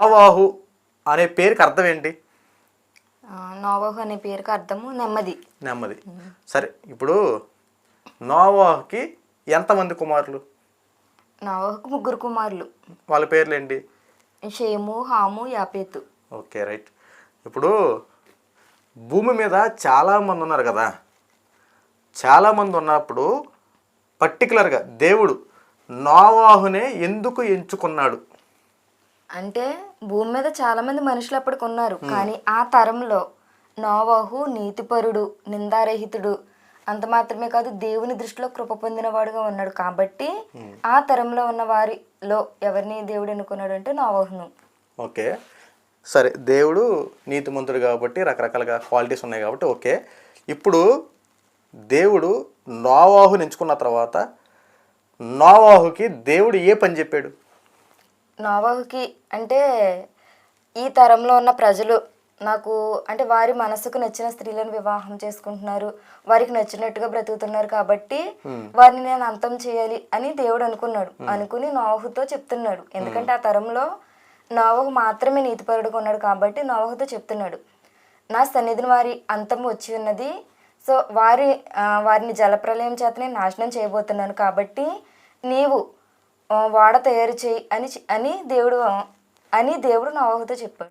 నోవాహు అనే పేరుకి అర్థం ఏంటి? నోవహు అనే పేరుకి అర్థము నెమ్మది. నెమ్మది. సరే ఇప్పుడు నోవాహుకి ఎంతమంది కుమారులు? నోవహుకు ముగ్గురు కుమారులు. వాళ్ళ పేర్లు ఏంటి? Shem Ham Japheth. Okay right. ఇప్పుడు భూమి మీద చాలామంది ఉన్నారు కదా. చాలామంది ఉన్నప్పుడు పర్టికులర్గా దేవుడు నోవాహునే ఎందుకు ఎంచుకున్నాడు? అంటే భూమి మీద చాలా మంది మనుషులు అప్పటికి ఉన్నారు కానీ ఆ తరంలో నోవహు నీతిపరుడు నిందారహితుడు అంత మాత్రమే కాదు దేవుని దృష్టిలో కృప పొందినవాడుగా ఉన్నాడు. కాబట్టి ఆ తరంలో ఉన్న వారిలో ఎవరిని దేవుడు ఎన్నుకున్నాడు అంటే నోవహును. ఓకే. సరే దేవుడు నీతిమంతుడు కాబట్టి రకరకాలుగా క్వాలిటీస్ ఉన్నాయి కాబట్టి ఓకే. ఇప్పుడు దేవుడు నోవాహుని ఎంచుకున్న తర్వాత నోవాహుకి దేవుడు ఏ పని చెప్పాడు? నోవహుకి అంటే ఈ తరంలో ఉన్న ప్రజలు నాకు అంటే వారి మనసుకు నచ్చిన స్త్రీలను వివాహం చేసుకుంటున్నారు. వారికి నచ్చినట్టుగా బ్రతుకుతున్నారు కాబట్టి వారిని నేను అంతం చేయాలి అని దేవుడు అనుకున్నాడు. అనుకుని నోవహుతో చెప్తున్నాడు. ఎందుకంటే ఆ తరంలో నోవహు మాత్రమే నీతిపరుడుగా ఉన్నాడు కాబట్టి నోవహుతో చెప్తున్నాడు. నా సన్నిధిని వారి అంతం వచ్చి ఉన్నది. సో వారి వారిని జలప్రలయం చేతనే నాశనం చేయబోతున్నాను కాబట్టి నీవు వాడ తయారు చేయి అని చె- అని దేవుడు అని దేవుడు నోవహుతో చెప్పాడు.